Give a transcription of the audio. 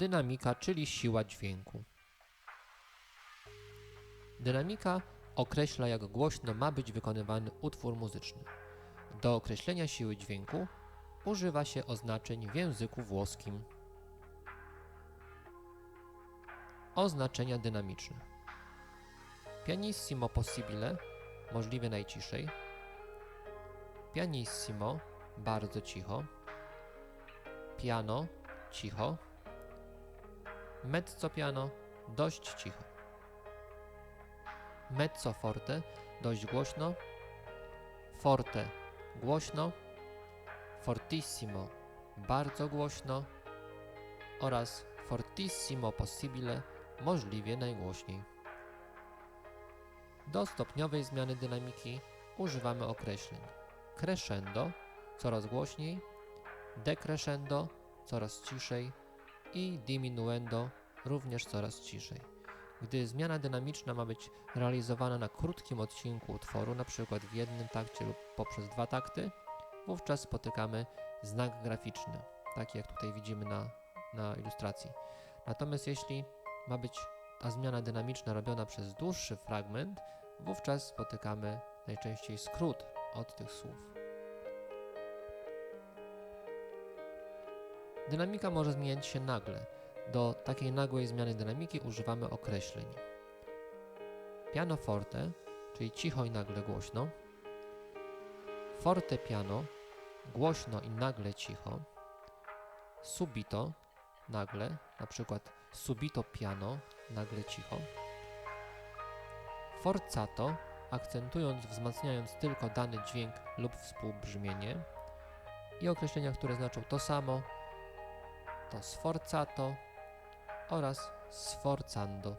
Dynamika, czyli siła dźwięku. Dynamika określa, jak głośno ma być wykonywany utwór muzyczny. Do określenia siły dźwięku używa się oznaczeń w języku włoskim. Oznaczenia dynamiczne. Pianissimo possibile, możliwie najciszej. Pianissimo, bardzo cicho. Piano, cicho. Mezzo piano, dość cicho. Mezzo forte, dość głośno. Forte, głośno. Fortissimo, bardzo głośno. Oraz fortissimo possibile, możliwie najgłośniej. Do stopniowej zmiany dynamiki używamy określeń crescendo, coraz głośniej, decrescendo, coraz ciszej i diminuendo, również coraz ciszej. Gdy zmiana dynamiczna ma być realizowana na krótkim odcinku utworu, np. w jednym takcie lub poprzez dwa takty, wówczas spotykamy znak graficzny, taki jak tutaj widzimy na, na ilustracji. Natomiast jeśli ma być ta zmiana dynamiczna robiona przez dłuższy fragment, wówczas spotykamy najczęściej skrót od tych słów. Dynamika może zmieniać się nagle. Do takiej nagłej zmiany dynamiki używamy określeń. Pianoforte, czyli cicho i nagle głośno. Forte piano, głośno i nagle cicho. Subito, nagle, na przykład subito piano, nagle cicho. Forzato, akcentując, wzmacniając tylko dany dźwięk lub współbrzmienie. I określenia, które znaczą to samo, to sforzato oraz sforzando.